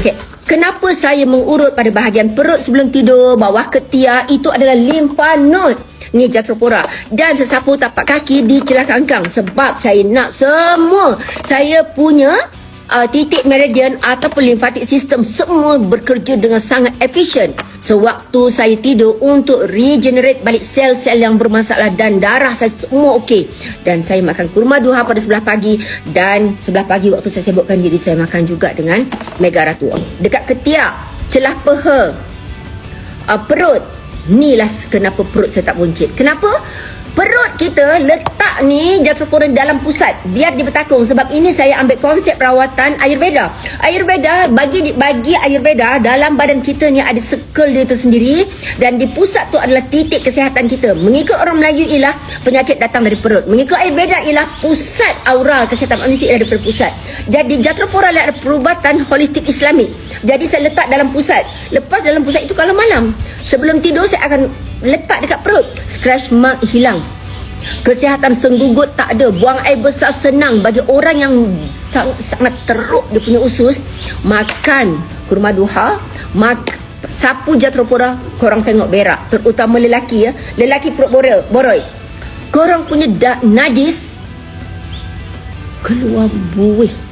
Okay. Kenapa saya mengurut pada bahagian perut sebelum tidur, bawah ketiak, itu adalah limfa node. Ni jatropora. Dan sesapu tapak kaki di celah kangkang. Sebab saya nak semua. Saya punya uh, titik meridian ataupun limfatik sistem semua bekerja dengan sangat efisien. Sewaktu saya tidur untuk regenerate balik sel-sel yang bermasalah dan darah saya semua okey. Dan saya makan kurma duha pada sebelah pagi dan sebelah pagi waktu saya sibukkan diri saya makan juga dengan mega ratu. Dekat ketiak, celah peha, uh, perut. Inilah kenapa perut saya tak buncit. Kenapa? Kita letak ni jatropora dalam pusat biar dia bertakung sebab ini saya ambil konsep rawatan Ayurveda. Ayurveda bagi bagi Ayurveda dalam badan kita ni ada circle dia tu sendiri dan di pusat tu adalah titik kesihatan kita. Mengikut orang Melayu ialah penyakit datang dari perut. Mengikut Ayurveda ialah pusat aura kesihatan manusia ialah daripada pusat. Jadi jatropora adalah perubatan holistik Islamik. Jadi saya letak dalam pusat. Lepas dalam pusat itu kalau malam sebelum tidur saya akan letak dekat perut scratch mark hilang kesihatan senggugut tak ada. Buang air besar senang bagi orang yang sangat, teruk dia punya usus. Makan kurma duha mak sapu jatropora korang tengok berak. Terutama lelaki ya. Lelaki perut boroi boroi. Korang punya da- najis keluar buih